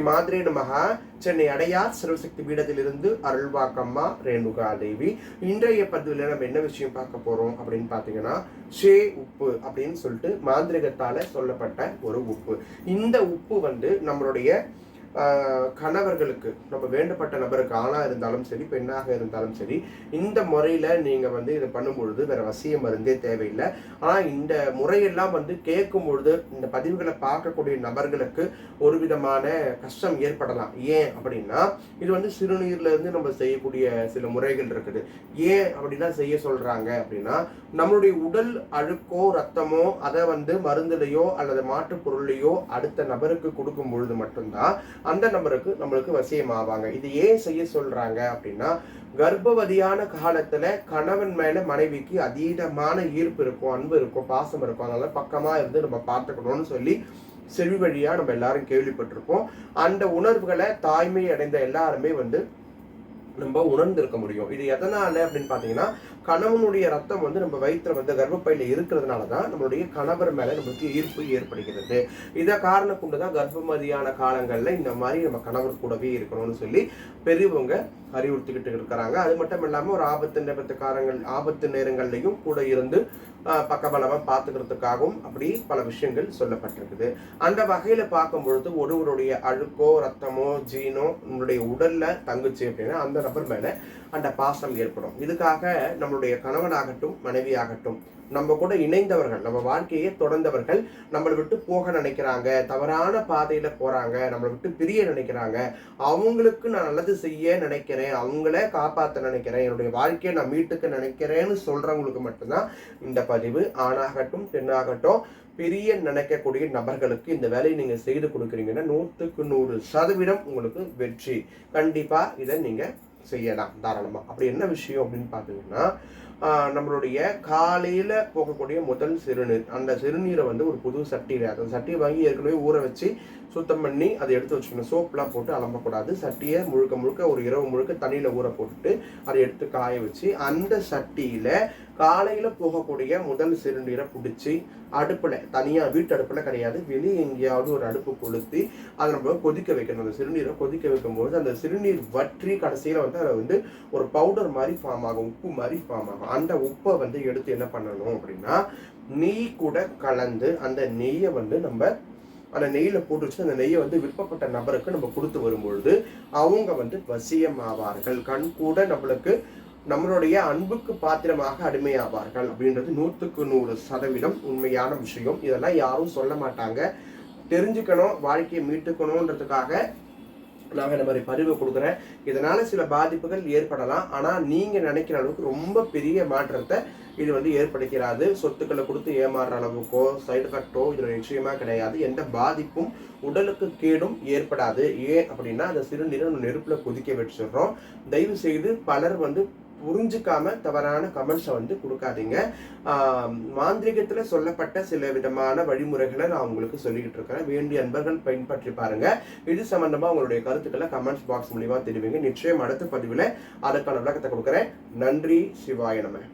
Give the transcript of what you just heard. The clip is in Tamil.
மாத்ரே நமகா சென்னை அடையார் சிவசக்தி பீடத்திலிருந்து அருள்வாக்கம்மா ரேணுகா தேவி இன்றைய பதிவில் நம்ம என்ன விஷயம் பார்க்க போறோம் அப்படின்னு பார்த்தீங்கன்னா ஷே உப்பு அப்படின்னு சொல்லிட்டு மாந்திரிகத்தால சொல்லப்பட்ட ஒரு உப்பு. இந்த உப்பு வந்து நம்மளுடைய கணவர்களுக்கு நம்ம வேண்டப்பட்ட நபருக்கு ஆணாக இருந்தாலும் சரி பெண்ணாக இருந்தாலும் சரி இந்த முறையில் நீங்கள் வந்து இதை பண்ணும்பொழுது வேறு வசிய மருந்தே தேவையில்லை. ஆனால் இந்த முறையெல்லாம் வந்து கேட்கும் பொழுது இந்த பதிவுகளை பார்க்கக்கூடிய நபர்களுக்கு ஒரு விதமான கஷ்டம் ஏற்படலாம். ஏன் அப்படின்னா இது வந்து சிறுநீர்லேருந்து நம்ம செய்யக்கூடிய சில முறைகள் இருக்குது. ஏன் அப்படின்னா செய்ய சொல்கிறாங்க அப்படின்னா நம்மளுடைய உடல் அழுக்கோ ரத்தமோ அதை வந்து மருந்துலையோ அல்லது மாட்டுப் பொருளையோ அடுத்த நபருக்கு கொடுக்கும் பொழுது மட்டும்தான் அந்த நபருக்கு நம்மளுக்கு வசியமாவாங்க. இது ஏன் செய்ய சொல்றாங்க அப்படின்னா கர்ப்பவதியான காலத்துல கணவன் மேல மனைவிக்கு அதீதமான ஈர்ப்பு இருக்கும் அன்பு இருக்கும் பாசம் இருக்கும். அதனால பக்கமா இருந்து நம்ம பார்த்துக்கணும்னு சொல்லி செவி வழியா நம்ம எல்லாரும் கேள்விப்பட்டிருப்போம். அந்த உணர்வுகளை தாய்மை அடைந்த எல்லாருமே வந்து நம்ம உணர்ந்திருக்க முடியும். இது எதனால அப்படின்னு பார்த்தீங்கன்னா கணவனுடைய ரத்தம் வந்து நம்ம வயிற்றில் வந்து கர்ப்பப்பையில் இருக்கிறதுனால தான் நம்மளுடைய கணவர் மேலே நமக்கு ஈர்ப்பு ஏற்படுகிறது. இதை காரணம் கொண்டுதான் கர்ப்பமதியான காலங்களில் இந்த மாதிரி நம்ம கணவர் கூடவே இருக்கணும்னு சொல்லி பெரியவங்க அறிவுறுத்திக்கிட்டு இருக்கிறாங்க. அது மட்டும் இல்லாமல் ஒரு ஆபத்து நேபத்துக்காரங்கள் ஆபத்து நேரங்கள்லையும் கூட இருந்து பக்கபலமாக பார்த்துக்கிறதுக்காகவும் அப்படி பல விஷயங்கள் சொல்லப்பட்டிருக்குது. அந்த வகையில் பார்க்கும் பொழுது ஒருவருடைய அழுக்கோ ரத்தமோ ஜீனோ நம்மளுடைய உடலில் தங்குச்சு அப்படின்னா அந்த நபர் மேலே அந்த பாசம் ஏற்படும். இதுக்காக நம்மளுடைய கணவனாகட்டும் மனைவியாகட்டும் நம்ம கூட இணைந்தவர்கள் நம்ம வாழ்க்கையை தொடர்ந்தவர்கள் நம்மளை விட்டு போக நினைக்கிறாங்க தவறான பாதையில் போகிறாங்க நம்மளை விட்டு பிரிய நினைக்கிறாங்க. அவங்களுக்கு நான் நல்லது செய்ய நினைக்கிறேன். அவங்கள காப்பாற்ற நினைக்கிறேன் என்னுடைய வாழ்க்கையை நான் மீட்டுக்க நினைக்கிறேன்னு சொல்கிறவங்களுக்கு மட்டும்தான் இந்த பதிவு ஆணாகட்டும் பெண்ணாகட்டும் பெரிய நினைக்கக்கூடிய நபர்களுக்கு இந்த வேலையை நீங்கள் செய்து கொடுக்குறீங்கன்னா நூற்றுக்கு நூறு சதவீதம் உங்களுக்கு வெற்றி. கண்டிப்பாக இதை நீங்கள் செய்யலாம் தாராளமாக அப்படி என்ன விஷயம் அப்படின்னு பார்த்தீங்கன்னா நம்மளுடைய காலையில் போகக்கூடிய முதல் சிறுநீர். அந்த சிறுநீரை வந்து ஒரு புது சட்டியில் அந்த சட்டியை வாங்கி ஏற்கனவே ஊற வச்சு சுத்தம் பண்ணி அதை எடுத்து வச்சுக்கணும். சோப்லாம் போட்டு அலம்பக்கூடாது. சட்டியை முழுக்க முழுக்க ஒரு இரவு முழுக்க தண்ணியில் ஊற போட்டுட்டு அதை எடுத்து காய வச்சு அந்த சட்டியில் காலையில் போகக்கூடிய முதல் சிறுநீரை பிடிச்சி அடுப்பில் தனியாக வீட்டு அடுப்பில் கிடையாது வெளியே எங்கேயாவது ஒரு அடுப்பு கொளுத்தி அதை நம்ம கொதிக்க வைக்கணும். அந்த சிறுநீரை கொதிக்க வைக்கும்போது அந்த சிறுநீர் வற்றி கடைசியில் வந்து அதை வந்து ஒரு பவுடர் மாதிரி ஃபார்ம் ஆகும். உப்பு மாதிரி ஃபார்ம் ஆகும். அந்த உப்பை வந்து எடுத்து என்ன பண்ணணும் அப்படின்னா நெய் கூட கலந்து அந்த நெய்யை வந்து நம்ம அந்த நெய்யில் போட்டு வச்சு அந்த நெய்யை வந்து விருப்பப்பட்ட நபருக்கு நம்ம கொடுத்து வரும்பொழுது அவங்க வந்து வசியமாவார்கள். கண் கூட நம்மளுக்கு நம்மளுடைய அன்புக்கு பாத்திரமாக அடிமையாவார்கள் அப்படின்றது நூற்றுக்கு நூறு சதவீதம் உண்மையான விஷயம். இதெல்லாம் யாரும் சொல்ல மாட்டாங்க. தெரிஞ்சுக்கணும் வாழ்க்கையை மீட்டுக்கணுன்றதுக்காக நான் இந்த மாதிரி பதிவு கொடுக்குறேன். இதனால் சில பாதிப்புகள் ஏற்படலாம். ஆனால் நீங்கள் நினைக்கிற அளவுக்கு ரொம்ப பெரிய மாற்றத்தை இது வந்து ஏற்படுத்திடாது சொத்துக்களை கொடுத்து ஏமாறுற அளவுக்கோ சைடு எஃபெக்டோ இதில் நிச்சயமாக கிடையாது. எந்த பாதிப்பும் உடலுக்கு கேடும் ஏற்படாது. ஏன் அப்படின்னா அந்த சிறுநீரை நெருப்பில் நெருப்புல கொதிக்க வச்சிடுறோம். தயவு செய்து பலர் வந்து புரிஞ்சுக்காம தவறான கமெண்ட்ஸை வந்து கொடுக்காதீங்க. மாந்திரிகத்தில் சொல்லப்பட்ட சில விதமான வழிமுறைகளை நான் உங்களுக்கு சொல்லிக்கிட்டு இருக்கிறேன். வேண்டிய அன்பர்கள் பின்பற்றி பாருங்க. இது சம்பந்தமாக உங்களுடைய கருத்துக்களை கமெண்ட்ஸ் பாக்ஸ் மூலியமாக தெரிவிங்க. நிச்சயம் அடுத்த பதிவில் அதற்கான விளக்கத்தை கொடுக்குறேன். நன்றி. சிவாய நம்ம